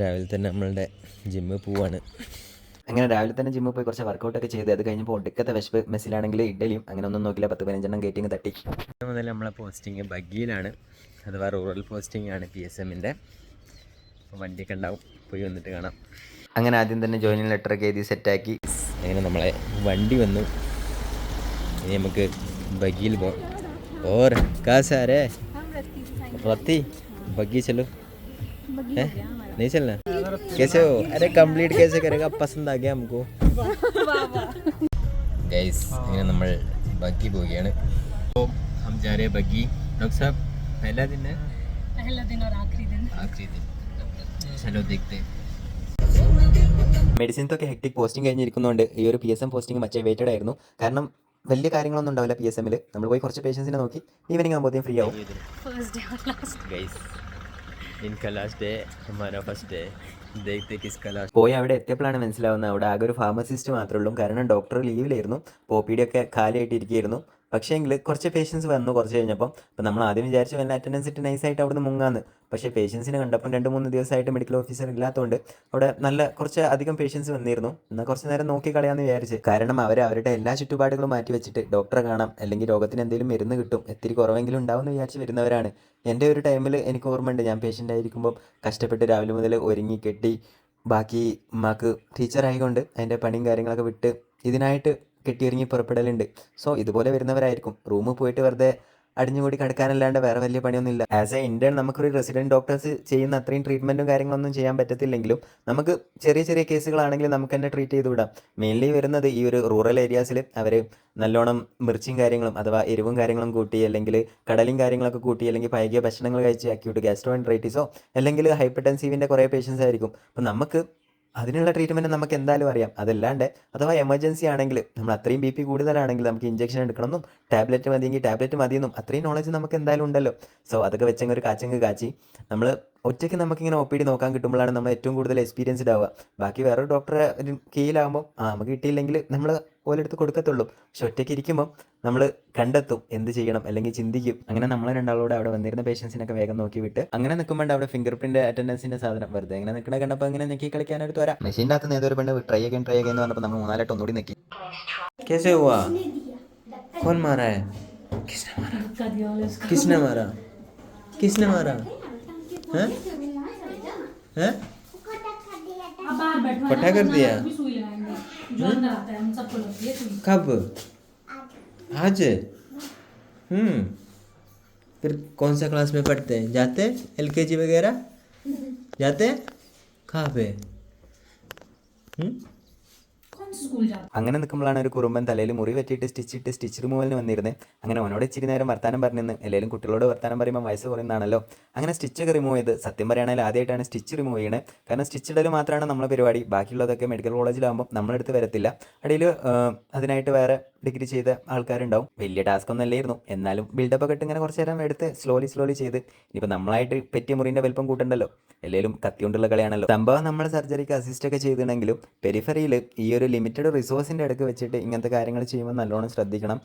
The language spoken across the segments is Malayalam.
രാവിലെ തന്നെ നമ്മളുടെ ജിമ്മിൽ പോവാണ്. അങ്ങനെ രാവിലെ തന്നെ ജിമ്മിൽ പോയി കുറച്ച് വർക്കൗട്ട് ഒക്കെ ചെയ്ത് അത് കഴിഞ്ഞപ്പോൾ ഒടുക്കത്തെ വിശപ്പ് മെസ്സിലാണെങ്കിൽ ഇഡലിയും അങ്ങനെ ഒന്നും നോക്കില്ല. പത്ത് പതിനഞ്ചെണ്ണം ഗേറ്റിംഗ് തട്ടി. മുതൽ നമ്മളെ പോസ്റ്റിങ് ബഗ്ഗിയിലാണ്. അഥവാ റൂറൽ പോസ്റ്റിംഗ് ആണ് പി എസ് എമ്മിന്റെ അപ്പോൾ വണ്ടിയൊക്കെ ഉണ്ടാവും. പോയി വന്നിട്ട് കാണാം. അങ്ങനെ ആദ്യം തന്നെ ജോയിനിങ് ലെറ്റർ ഒക്കെ എഴുതി സെറ്റാക്കി അങ്ങനെ നമ്മളെ വണ്ടി വന്നു. ഇനി നമുക്ക് ബഗ്ഗിയിൽ പോകാം ഓർ കാസാരേ റത്തി. ബഗ്ഗി ചലോ हैं नहीं चलना कैसे हो अरे कंप्लीट कैसे करेगा पसंद आ गया हमको ഗൈസ് അങ്ങനെ നമ്മൾ ബഗ്ഗി പോവുകയാണ് അപ്പോൾ ഹം ജാ രേ ബഗ്ഗി ഡോക്ടർ സാഹബ് पहला दिन है पहला दिन और आखिरी दिन आखिरी दिन चलो देखते മെഡിസിൻസൊക്കെ ഹെക്ടിക് പോസ്റ്റിംഗ് കഴിഞ്ഞിരിക്കുന്നതുകൊണ്ട് ഈ ഒരു പി എസ് എം പോസ്റ്റിംഗ് മറ്റേ വെയിറ്റഡ് ആയിരുന്നു കാരണം വലിയ കാര്യങ്ങളൊന്നും ഉണ്ടാവില്ല പി എസ് എമ്മിൽ നമ്മൾ പോയി കുറച്ച് പേഷ്യൻസിനെ നോക്കി ഈവനിങ് ആകുമ്പോഴത്തേക്കും ഫ്രീ ആവും ഇൻക ലാസ്റ്റ് ഡേ ഹമാര ഫസ്റ്റ് ഡേ പോയി അവിടെ എത്തിയപ്പോഴാണ് മനസ്സിലാവുന്നത്. അവിടെ ആകെ ഒരു ഫാർമസിസ്റ്റ് മാത്രമേ ഉള്ളൂ. കാരണം ഡോക്ടർ ലീവിലായിരുന്നു പോപ്പിയുടെ ഒക്കെ കാലായിട്ടിരിക്കുകയായിരുന്നു പക്ഷേ എങ്കിൽ കുറച്ച് പേഷ്യൻസ് വന്നു കുറച്ച് കഴിഞ്ഞപ്പം അപ്പം നമ്മൾ ആദ്യം വിചാരിച്ചു വല്ല അറ്റൻഡൻസ് ഇട്ട് നൈസായിട്ട് അവിടെ നിന്ന് മുങ്ങാന്ന്. പക്ഷേ പേഷ്യൻസിനെ കണ്ടപ്പം രണ്ട് മൂന്ന് ദിവസമായിട്ട് മെഡിക്കൽ ഓഫീസർ ഇല്ലാത്തതുകൊണ്ട് അവിടെ നല്ല കുറച്ച് അധികം പേഷ്യൻസ് വന്നിരുന്നു. എന്നാൽ കുറച്ച് നേരം നോക്കി കളയാന്ന് വിചാരിച്ച്. കാരണം അവർ അവരുടെ എല്ലാ ചുറ്റുപാടുകളും മാറ്റി വെച്ചിട്ട് ഡോക്ടറെ കാണാം അല്ലെങ്കിൽ രോഗത്തിന് എന്തെങ്കിലും മരുന്ന് കിട്ടും ഇത്തിരി കുറവെങ്കിലും ഉണ്ടാവും എന്ന് വിചാരിച്ച് വരുന്നവരാണ്. എന്റെ ഒരു ടൈമിൽ എനിക്ക് ഓർമ്മയുണ്ട് ഞാൻ പേഷ്യന്റ് ആയിരിക്കുമ്പോൾ കഷ്ടപ്പെട്ട് രാവിലെ മുതൽ ഒരുങ്ങി കെട്ടി ബാക്കി ഉമ്മാക്ക് ടീച്ചറായിക്കൊണ്ട് അതിന്റെ പണിയും കാര്യങ്ങളൊക്കെ വിട്ട് ഇതിനായിട്ട് കെട്ടിയൊരുങ്ങി പുറപ്പെടലുണ്ട്. സോ ഇതുപോലെ വരുന്നവരായിരിക്കും. റൂമിൽ പോയിട്ട് വെറുതെ അടിഞ്ഞുകൂടി കിടക്കാനല്ലാണ്ട് വേറെ വലിയ പണിയൊന്നുമില്ല. ആസ് എ ഇന്ത്യൻ നമുക്കൊരു റെസിഡന്റ് ഡോക്ടേഴ്സ് ചെയ്യുന്ന അത്രയും ട്രീറ്റ്മെന്റും കാര്യങ്ങളൊന്നും ചെയ്യാൻ പറ്റത്തില്ലെങ്കിലും നമുക്ക് ചെറിയ ചെറിയ കേസുകളാണെങ്കിലും നമുക്ക് തന്നെ ട്രീറ്റ് ചെയ്ത് വിടാം മെയിൻലി വരുന്നത് ഈ ഒരു റൂറൽ ഏരിയാസിൽ അവർ നല്ലോണം മിർച്ചും കാര്യങ്ങളും അഥവാ എരിവും കാര്യങ്ങളും കൂട്ടി അല്ലെങ്കിൽ കടലും കാര്യങ്ങളൊക്കെ കൂട്ടി അല്ലെങ്കിൽ പഴകിയ ഭക്ഷണങ്ങൾ കഴിച്ച് അക്യൂട്ട് ഗ്യാസ്ട്രോൻട്രൈറ്റിസോ അല്ലെങ്കിൽ ഹൈപ്പർ ടെൻസീവിന്റെ കുറേ പേഷ്യൻസ് ആയിരിക്കും. അപ്പം നമുക്ക് അതിനുള്ള ട്രീറ്റ്മെന്റ് നമുക്ക് എന്തായാലും അറിയാം. അതല്ലാണ്ട് അഥവാ എമർജൻസി ആണെങ്കിൽ നമ്മൾ അത്രയും ബി പി കൂടുതലാണെങ്കിൽ നമുക്ക് ഇഞ്ചക്ഷൻ എടുക്കണമെന്നും ടാബ്ലറ്റ് മതിയെങ്കിൽ ടാബ്ലറ്റ് മതിയെന്നും അത്രയും നോളജ് നമുക്ക് എന്തായാലും ഉണ്ടല്ലോ. സോ അതൊക്കെ വെച്ചെങ്കിൽ ഒരു കാച്ചെങ്കിൽ കാച്ചി. നമ്മൾ ഒറ്റയ്ക്ക് നമുക്കിങ്ങനെ ഒ പി ഡി നോക്കാൻ കിട്ടുമ്പോഴാണ് നമ്മൾ ഏറ്റവും കൂടുതൽ എക്സ്പീരിയൻസ്ഡ് ആവുക. ബാക്കി വേറൊരു ഡോക്ടറെ കീഴിലാകുമ്പോൾ ആ നമുക്ക് കിട്ടിയില്ലെങ്കിൽ നമ്മൾ ഓലെടുത്ത് കൊടുക്കത്തുള്ളൂ. പക്ഷെ ഒറ്റയ്ക്ക് ഇരിക്കുമ്പോൾ നമ്മൾ കണ്ടെത്തും എന്ത് ചെയ്യണം അല്ലെങ്കിൽ ചിന്തിക്കും. അങ്ങനെ നമ്മൾ രണ്ടാളൂടെ അവിടെ വന്നിരുന്ന പേഷ്യൻസിനൊക്കെ വേഗം നോക്കി വിട്ട് അങ്ങനെ നിൽക്കുമ്പോൾ അവിടെ ഫിംഗർ പ്രിന്റ് അറ്റൻഡൻസിന്റെ സാധനം. വെറുതെ അങ്ങനെ നിൽക്കണ കണ്ടപ്പോൾ അങ്ങനെ നെക്കി കളിക്കാനായിട്ട് വരാം മെഷീന്റെ അകത്ത് നേതൊരു പെണ്ണ് ട്രൈ അഗൈൻ ട്രൈ അഗൈൻ എന്ന് പറഞ്ഞപ്പോൾ നമ്മൾ മൂന്നാലായിട്ട് ഒന്നുകൂടി നെക്കി. കേസ് പോവാ कौन मारा है? किसने मारा? किसने मारा? किसने मारा? हैं? हैं? पट्टा कर दिया। कब? आज? हम्म। फिर कौन सा क्लास में पढ़ते हैं? जाते एल के जी वगैरह? जाते कहाँ पे? हम्म? അങ്ങനെ നിൽക്കുമ്പോഴാണ് ഒരു കുറുമ്പൻ തലയിൽ മുറി പറ്റിയിട്ട് സ്റ്റിച്ചിട്ട് സ്റ്റിച്ച് റിമൂവലിന് വന്നിരുന്നത് അങ്ങനെ അവനോട് ഇച്ചിരി നേരം വർത്താനം പറഞ്ഞിരുന്നു. എല്ലാവരും കുട്ടികളോട് വർത്താനം പറയുമ്പോൾ വയസ്സ് കുറയുന്നതാണല്ലോ. അങ്ങനെ സ്റ്റിച്ചൊക്കെ റിമൂവ് ചെയ്ത് സത്യം പറയുകയാണെങ്കിൽ ആദ്യമായിട്ടാണ് സ്റ്റിച്ച് റിമൂവ് ചെയ്യുന്നത് കാരണം സ്റ്റിച്ച് ഇടൽ മാത്രമാണ് നമ്മളെ പരിപാടി. ബാക്കിയുള്ളതൊക്കെ മെഡിക്കൽ കോളേജിലാകുമ്പോൾ നമ്മളെടുത്ത് വരത്തില്ല. അടിയിൽ അതിനായിട്ട് വേറെ ഡിഗ്രി ചെയ്ത ആൾക്കാരുണ്ടാവും. വലിയ ടാസ്ക് ഒന്നും അല്ലായിരുന്നു. എന്നാലും ബിൽഡപ്പ് ഒക്കെ ഇങ്ങനെ കുറച്ച് നേരം എടുത്ത് സ്ലോലി സ്ലോലി ചെയ്ത് ഇനിയിപ്പോൾ നമ്മളായിട്ട് പറ്റിയ മുറിന്റെ വലിപ്പം കൂട്ടണ്ടല്ലോ. എല്ലാവരും കത്തിക്കൊണ്ടുള്ള കളിയാണല്ലോ. സംഭവം നമ്മൾ സർജറിക്ക് അസിസ്റ്റ് ഒക്കെ ചെയ്തിട്ടുണ്ടെങ്കിലും പെരിഫറിയിൽ ഈ ഒരു ലിമിറ്റഡ് റിസോഴ്സിന്റെ അടുക്ക് വെച്ചിട്ട് ഇങ്ങനത്തെ കാര്യങ്ങൾ ചെയ്യുമ്പോൾ നല്ലോണം ശ്രദ്ധിക്കണം.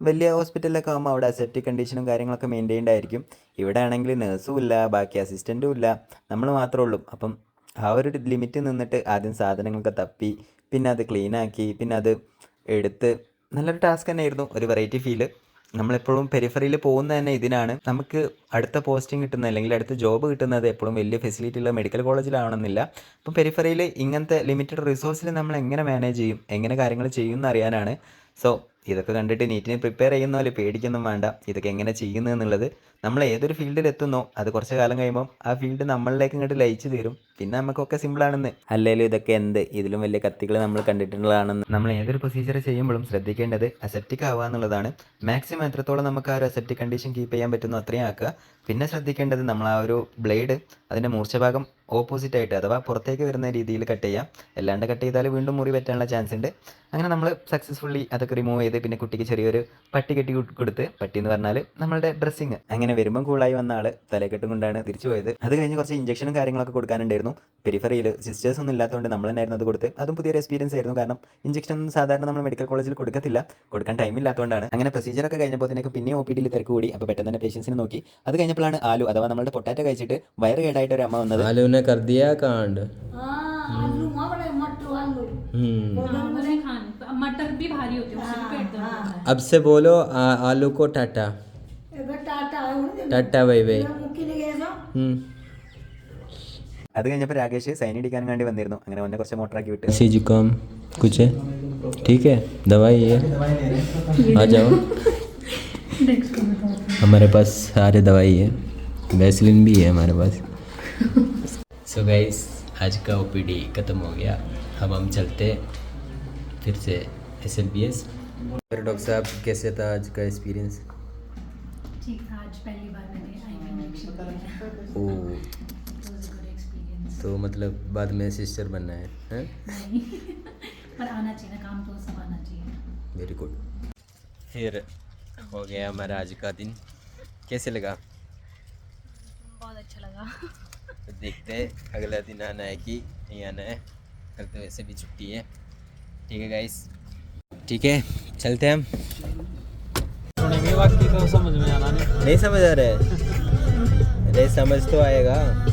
വലിയ ഹോസ്പിറ്റലിലൊക്കെ ആകുമ്പോൾ അവിടെ അസെപ്റ്റിക് കണ്ടീഷനും കാര്യങ്ങളൊക്കെ മെയിന്റെയിൻഡ് ആയിരിക്കും. ഇവിടെ ആണെങ്കിൽ നേഴ്സും ഇല്ല ബാക്കി അസിസ്റ്റന്റും ഇല്ല. നമ്മൾ മാത്രമേ ഉള്ളൂ. അപ്പം ആ ഒരു ലിമിറ്റ് നിന്നിട്ട് ആദ്യം സാധനങ്ങളൊക്കെ തപ്പി പിന്നെ അത് ക്ലീനാക്കി പിന്നെ അത് എടുത്ത് നല്ലൊരു ടാസ്ക് തന്നെയായിരുന്നു. ഒരു വെറൈറ്റി ഫീൽ നമ്മളെപ്പോഴും പെരിഫറിയിൽ പോകുന്നത് തന്നെ ഇതിനാണ്. നമുക്ക് അടുത്ത പോസ്റ്റിംഗ് കിട്ടുന്നത് അല്ലെങ്കിൽ അടുത്ത ജോബ് കിട്ടുന്നത് എപ്പോഴും വലിയ ഫെസിലിറ്റി ഉള്ള മെഡിക്കൽ കോളേജിലാവണമെന്നില്ല അപ്പം പെരിഫറിയിൽ ഇങ്ങനത്തെ ലിമിറ്റഡ് റിസോഴ്സിൽ നമ്മൾ എങ്ങനെ മാനേജ് ചെയ്യും എങ്ങനെ കാര്യങ്ങൾ ചെയ്യും അറിയാനാണ്. സോ ഇതൊക്കെ കണ്ടിട്ട് നീറ്റിന് പ്രിപ്പയർ ചെയ്യുന്ന പോലെ പേടിക്കൊന്നും വേണ്ട. ഇതൊക്കെ എങ്ങനെ ചെയ്യുന്നു എന്നുള്ളത് നമ്മൾ ഏതൊരു ഫീൽഡിൽ എത്തുന്നോ അത് കുറച്ച് കാലം കഴിയുമ്പം ആ ഫീൽഡ് നമ്മളിലേക്ക് ഇങ്ങോട്ട് ലയിച്ചു തരും. പിന്നെ നമുക്കൊക്കെ സിമ്പിളാണെന്ന് അല്ലെങ്കിൽ ഇതൊക്കെ എന്ത്? ഇതിലും വലിയ കത്തികൾ നമ്മൾ കണ്ടിട്ടുള്ളതാണെന്ന്. നമ്മൾ ഏതൊരു പ്രൊസീജിയർ ചെയ്യുമ്പോഴും ശ്രദ്ധിക്കേണ്ടത് അസെപ്റ്റിക് ആവുക എന്നുള്ളതാണ്. മാക്സിമം എത്രത്തോളം നമുക്ക് ആ ഒരു അസെപ്റ്റിക് കണ്ടീഷൻ കീപ്പ് ചെയ്യാൻ പറ്റുന്നു അത്രയും ആക്കുക. പിന്നെ ശ്രദ്ധിക്കേണ്ടത് നമ്മൾ ആ ഒരു ബ്ലേഡ് അതിന്റെ മൂർച്ചഭാഗം ഓപ്പോസിറ്റ് ആയിട്ട് അഥവാ പുറത്തേക്ക് വരുന്ന രീതിയിൽ കട്ട് ചെയ്യാം. അല്ലാണ്ട് കട്ട് ചെയ്താൽ വീണ്ടും മുറി പറ്റാനുള്ള ചാൻസ് ഉണ്ട്. അങ്ങനെ നമ്മൾ സക്സസ്ഫുള്ളി അതൊക്കെ റിമൂവ് ചെയ്ത് പിന്നെ കുട്ടിക്ക് ചെറിയൊരു പട്ടി കെട്ടി കൊടുത്ത് പട്ടി എന്ന് പറഞ്ഞാൽ നമ്മളുടെ ഡ്രസ്സിങ് അങ്ങനെ വരുമ്പം കൂളായി വന്ന ആൾ തലക്കെട്ടും കൊണ്ടാണ് തിരിച്ചു പോയത്. അത് കഴിഞ്ഞ് കുറച്ച് ഇഞ്ചക്ഷനും കാര്യങ്ങളൊക്കെ കൊടുക്കാനുണ്ടായിരുന്നു. ഉണ്ടായിരുന്നു പെരിഫറിയിൽ സിസ്റ്റേഴ്സ് ഒന്നും ഇല്ലാത്തതുകൊണ്ട് നമ്മൾ തന്നെയായിരുന്നു അത് കൊടുത്ത് അതും പുതിയൊരു എക്സ്പീരിയൻസ് ആയിരുന്നു കാരണം ഇഞ്ചക്ഷൻ ഒന്നും സാധാരണ നമ്മൾ മെഡിക്കൽ കോളേജിൽ കൊടുക്കത്തില്ല കൊടുക്കാൻ ടൈം ഇല്ലാത്തതുകൊണ്ടാണ് അങ്ങനെ പ്രൊസീജിയറൊക്കെ കഴിഞ്ഞപ്പോഴത്തേക്ക് പിന്നെ ഒ പി ഡിയിൽ തിരക്ക് കൂടി അപ്പോൾ പെട്ടെന്ന് തന്നെ പേഷ്യൻസിനെ നോക്കി അത് കഴിഞ്ഞപ്പോഴാണ് ആലു അഥവാ നമ്മുടെ പൊട്ടാറ്റോ കഴിച്ചിട്ട് വയറ് കേടായിട്ട് ഒരു അമ്മ വന്നത് आलू ने कर दिया कांड हाँ आलू वहाँ बड़े मटर आलू हम्म हाँ, वो नहीं खाने मटर भी भारी होते हैं उससे भी पेट दर्द होता है अब से बोलो आ, आलू को टाटा टाटा टाटा बाय അത് കഴിഞ്ഞപ്പോൾ രാകേഷ് സൈൻ അടിക്കാൻ വേണ്ടി വന്നിരുന്നു അങ്ങനെ ഒന്നെ കുറച്ച് മോട്ടറാക്കി വിട്ട് सी जुकाम कुछ है ठीक है दवाई है आ जाओ हमारे पास सारे दवाई है वैसलिन भी है हमारे पास सो गाइस आज का ओ ख़त्म हो गया अब हम चलते फिर से एस एल बी एस फिर डॉक्टर साहब कैसे था आज का एक्सपीरियंस ठीक था आज पहली बार मैंने आई इंजेक्शन लिया ओ तो गुड एक्सपीरियंस तो मतलब बाद में सिस्टर बनना है हैं? नहीं। पर आना चाहिए ना काम तो सब आना चाहिए। वेरी गुड फिर हो गया हमारा आज का दिन। कैसे लगा? बहुत अच्छा लगा। तो देखते हैं अगला दिन आना है कि नहीं आना है। कल तो वैसे भी छुट्टी है। ठीक है गाइस ठीक है चलते हैं हम। तो समझ में आना नहीं। नहीं समझ आ रहा है। अरे समझ तो आएगा।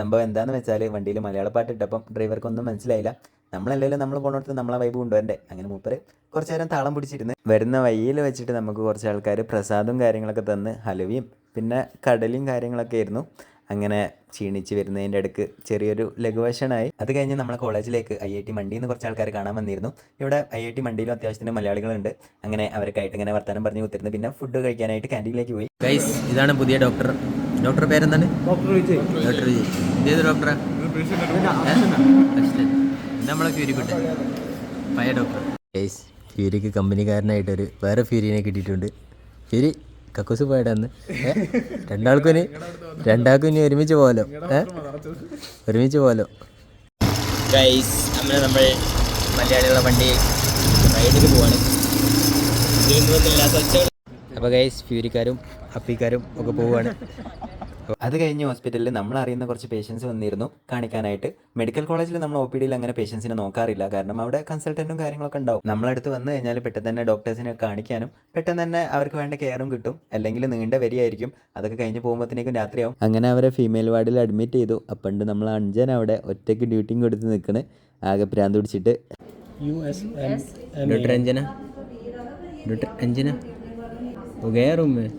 സംഭവം എന്താണെന്ന് വെച്ചാൽ വണ്ടിയിൽ മലയാള പാട്ട് ഇട്ടപ്പം ഡ്രൈവർക്കൊന്നും മനസ്സിലായില്ല. നമ്മളല്ലെങ്കിലും നമ്മൾ പോകണോടത്ത് നമ്മളെ വൈബ് കൊണ്ടുവരണ്ടേ അങ്ങനെ മൂപ്പര് കുറച്ച് നേരം താളം പിടിച്ചിരുന്ന് വരുന്ന വഴിയിൽ വെച്ചിട്ട് നമുക്ക് കുറച്ച് ആൾക്കാർ പ്രസാദവും കാര്യങ്ങളൊക്കെ തന്ന് ഹലുവയും പിന്നെ കടലും കാര്യങ്ങളൊക്കെ ആയിരുന്നു. അങ്ങനെ ക്ഷീണിച്ച് വരുന്നതിന്റെ അടുക്ക് ചെറിയൊരു ലഘുവശനായി അത് കഴിഞ്ഞ് നമ്മളെ കോളേജിലേക്ക് ഐ ഐ ടി മണ്ടിയിൽ നിന്ന് കുറച്ച് ആൾക്കാർ കാണാൻ വന്നിരുന്നു. ഇവിടെ ഐ ഐ ടി മണ്ടിയിലും അത്യാവശ്യത്തിന് മലയാളികളുണ്ട്. അങ്ങനെ അവർക്കായിട്ട് ഇങ്ങനെ വർത്തമാനം പറഞ്ഞ് കുത്തിരുന്നു പിന്നെ ഫുഡ് കഴിക്കാനായിട്ട് ക്യാന്റീനിലേക്ക് പോയി. ഗൈസ് ഇതാണ് പുതിയ ഡോക്ടർ ഡോക്ടർ പേരെന്താണ്? ഡോക്ടർ വിജയ്. ഇതേത് ഡോക്ടറാ? നമ്മളെ ഫ്യൂരിക്കുട്ടെ പഴയ ഡോക്ടർ ഗൈസ് ഫ്യൂരിക്ക് കമ്പനിക്കാരനായിട്ടൊരു വേറെ ഫ്യൂരിനെ കിട്ടിയിട്ടുണ്ട്. ഫ്യൂരി കക്കൂസ് പോയടാന്ന് രണ്ടാൾക്കും ഇനി രണ്ടാൾക്കും ഇനി ഒരുമിച്ച് പോകാലോ ഏഹ് ഒരുമിച്ച് പോകാലോ ഗൈസ് അങ്ങനെ നമ്മൾ മലയാളികളുടെ വണ്ടി റൈഡിന് പോവാണ്. അപ്പോൾ ഗൈസ് ഫ്യൂരിക്കാരും അപ്പിക്കാരും ഒക്കെ പോവുകയാണ്. അത് കഴിഞ്ഞ് ഹോസ്പിറ്റലിൽ നമ്മൾ അറിയുന്ന കുറച്ച് പേഷ്യൻസ് വന്നിരുന്നു. കാണിക്കാനായിട്ട് മെഡിക്കൽ കോളേജിൽ നമ്മൾ ഒ പി ഡിയിൽ അങ്ങനെ പേഷ്യൻസിനെ നോക്കാറില്ല. കാരണം അവിടെ കൺസൾട്ടന്റും കാര്യങ്ങളൊക്കെ ഉണ്ടാവും. നമ്മളടുത്ത് വന്നു കഴിഞ്ഞാൽ പെട്ടെന്ന് തന്നെ ഡോക്ടേഴ്സിനെ കാണിക്കാനും പെട്ടെന്ന് തന്നെ അവർക്ക് വേണ്ട കെയറും കിട്ടും. അല്ലെങ്കിൽ നീണ്ട വരിയായിരിക്കും. അതൊക്കെ കഴിഞ്ഞ് പോകുമ്പോഴത്തേക്കും രാത്രിയാവും. അങ്ങനെ അവരെ ഫീമെയിൽ വാർഡിൽ അഡ്മിറ്റ് ചെയ്തു. അപ്പണ്ട് നമ്മൾ അഞ്ജൻ അവിടെ ഒറ്റയ്ക്ക് ഡ്യൂട്ടിയും കൊടുത്ത് നിൽക്കണ്. ആകെ പ്രാന്ത് പിടിച്ചിട്ട്. യു എസ് हो गया रूम में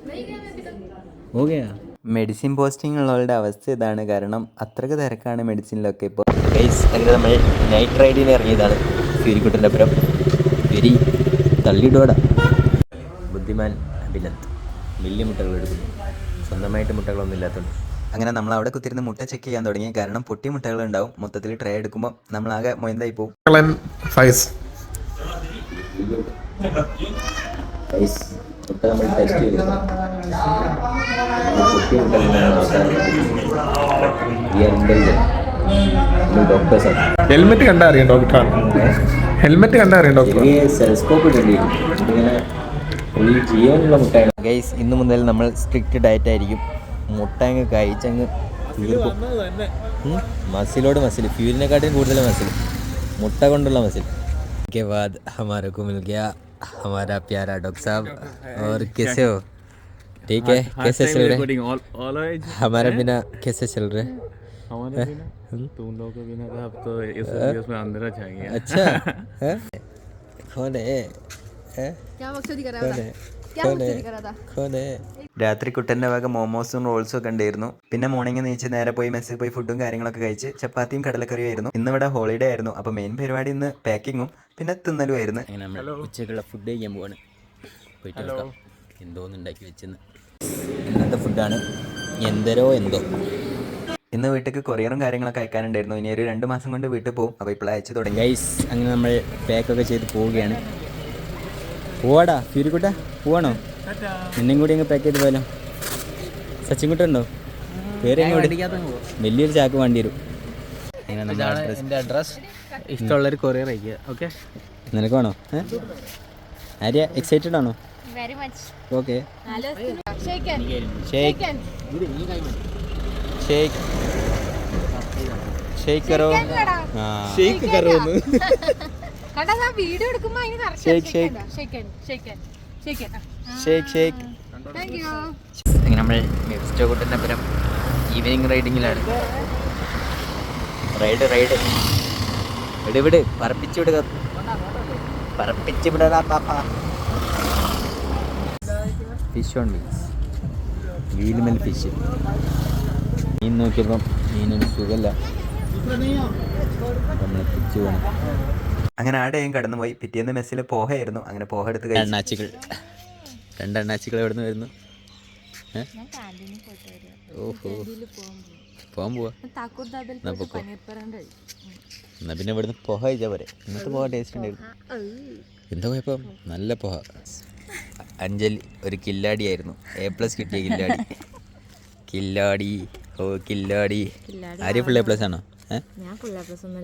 हो गया മെഡിസിൻ പോസ്റ്റിംഗ് ഉള്ളവരുടെ അവസ്ഥ ഇതാണ് കാരണം അത്രയ്ക്ക് തിരക്കാണ് മെഡിസിനിലൊക്കെ ഇപ്പോൾ ഗൈസ് അങ്ങനെ നമ്മൾ നൈറ്റ് റൈഡിന് ഇറങ്ങിയതാണ് ഫ്യൂരിക്കുട്ടൻ്റെ അപ്പുറം വെരി തള്ളിയിടോടാ ബുദ്ധിമാൻ അഭിനന്ദ് വലിയ മുട്ടകൾ എടുക്കുന്നു സ്വന്തമായിട്ട് മുട്ടകളൊന്നും ഇല്ലാത്തതുകൊണ്ട് അങ്ങനെ നമ്മൾ അവിടെ കുത്തിരുന്ന് മുട്ട ചെക്ക് ചെയ്യാൻ തുടങ്ങി കാരണം പൊട്ടി മുട്ടകൾ ഉണ്ടാവും മൊത്തത്തിൽ ട്രേ എടുക്കുമ്പോൾ നമ്മൾ ആകെ മൊയന്തായി പോകും Glenn Feist. ഗൈസ് മുട്ട നമ്മൾ ടെസ്റ്റ് ചെയ്തു പൊട്ടിയ മുട്ടകൾ ഡോക്ടേഴ്സാണ് ഹെൽമെറ്റ് കണ്ടാ അറിയാം ഡോക്ടറാണ് ഹെൽമെറ്റ് കണ്ടാ അറിയാം ഡോക്ടർ ചെറിയ സെലസ്കോപ്പ് ഇടേണ്ടിയിരുന്നു ഇങ്ങനെ ഫുൾ ജീവനുള്ള മുട്ടയാണ് ഗൈസ് ഇന്ന് മുതൽ നമ്മൾ സ്ട്രിക്റ്റ് ഡയറ്റ് ആയിരിക്കും മുട്ട അങ്ങ് കഴിച്ചങ്ങ് തീർക്കും ഉം. മസിലോട് മസിൽ ഫ്യൂരിനെക്കാട്ടിലും കൂടുതൽ മസിൽ മുട്ട കൊണ്ടുള്ള മസിൽ के बाद हमारे को मिल गया हमारा प्यारा डॉक्टर साहब और कैसे हो? ठीक है कैसे चल रहे? हमारा बिना कैसे चल रहे? हमारे बिना? तुम लोगों के बिना तो अब तो इस में अंदर जाएँगे। अच्छा। कौन है? രാത്രി കുട്ടന്റെ വക മോമോസും റോൾസും ഒക്കെ ഉണ്ടായിരുന്നു. പിന്നെ മോർണിംഗ് നീച്ച് നേരെ പോയി മെസ്സിൽ പോയി ഫുഡും കാര്യങ്ങളൊക്കെ കഴിച്ച് ചപ്പാത്തിയും കടലക്കറിയും ആയിരുന്നു ഇന്ന് ഇവിടെ ഹോളിഡേ ആയിരുന്നു. അപ്പോൾ മെയിൻ പരിപാടി ഇന്ന് പാക്കിങ്ങും പിന്നെ തിന്നലും ആയിരുന്നു. അങ്ങനെ നമ്മൾ ഉച്ചക്കുള്ള ഫുഡ് കഴിക്കാൻ പോവാണ്. പോയിട്ട് എന്തോന്ന് ഉണ്ടാക്കി വെച്ചെന്ന്. ഇന്നത്തെ ഫുഡാണ് എന്തരോ എന്തോ. ഇന്ന് വീട്ടിലേക്ക് കൊറിയറും കാര്യങ്ങളൊക്കെ അയക്കാനുണ്ടായിരുന്നു. ഇനി ഒരു രണ്ട് മാസം കൊണ്ട് വീട്ടിൽ പോകും അപ്പോൾ ഇപ്പോൾ അയച്ചു തുടങ്ങി. ഗൈസ് അങ്ങനെ നമ്മൾ പാക്കൊക്കെ ചെയ്ത് പോവുകയാണ്. പോവാടാ ഫ്യൂരിക്കുട്ട പോവാണോ? നിന്നെയും കൂടി അങ്ങ് പാക്ക് ചെയ്ത് പോയാലോ. സച്ചിൻ കുട്ട പേര് വലിയൊരു ചാക്ക് വേണ്ടി വരും. അഡ്രസ് ഇഷ്ടമുള്ളൊരു കൊറിയർ അയക്കുക ഓക്കെ നിനക്ക് വേണോ ആര്യ എക്സൈറ്റഡ് ആണോ? ഓക്കെ ഷെയ്ക്ക് വീഡിയോ എടുക്കുമ്പോ അതിന് അങ്ങനെ നമ്മൾ മെക്സിറ്റോ കൂട്ടനപ്പുറം ഈവനിങ് റൈഡിങ്ങിലാണ് റൈഡ് റൈഡ് വിട് വിട്. പറപ്പിച്ച് വിടുക. പറപ്പിച്ചു വിടാ പാപ്പ ഫിഷ് ഓൺ വീൽസ് വീലുമൽ ഫിഷ് മീൻ നോക്കിയപ്പം മീനൊരു സുഖമല്ല നമ്മൾ തിരിച്ചു പോകണം അങ്ങനെ ആ ഡേയും കടന്നുപോയി. പിറ്റേന്ന് മെസ്സിൽ പോഹയായിരുന്നു. അങ്ങനെ പോഹ എടുത്ത് കഴിച്ചു. എണ്ണാച്ചികൾ രണ്ട് എണ്ണാച്ചികൾ എവിടെ നിന്ന് വരുന്നു? ഓഹോ. പോകാൻ പോവാ. എന്നാ പിന്നെ ഇവിടുന്ന് പോഹ കഴിച്ചാൽ പോരെ. ഇന്നത്തെ പോഹ. ടേസ്റ്റ് ഉണ്ടായിരുന്നു എന്താ കുഴപ്പം? നല്ല പോഹ. അഞ്ജലി ഒരു കില്ലാടിയായിരുന്നു. എ പ്ലസ് കിട്ടിയ കില്ലാടി. കില്ലാടി. ഓ കില്ലാടി. ആര്യ ഫുൾ എ പ്ലസ് ആണോ? ഞാൻ ഫുൾ പ്ലസ് ഒന്നും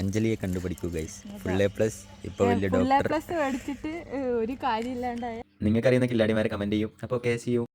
അഞ്ജലിയെ കണ്ടുപിടിക്കൂ ഗൈസ് ഫുൾ എ പ്ലസ് ഇപ്പോൾ വലിയ ഡോക്ടർ പ്ലസ് ഒരു കാര്യമില്ലാണ്ടായ നിങ്ങൾക്കറിയുന്ന കില്ലാടിമാരെ കമന്റ് ചെയ്യും. അപ്പോൾ കെ സി യു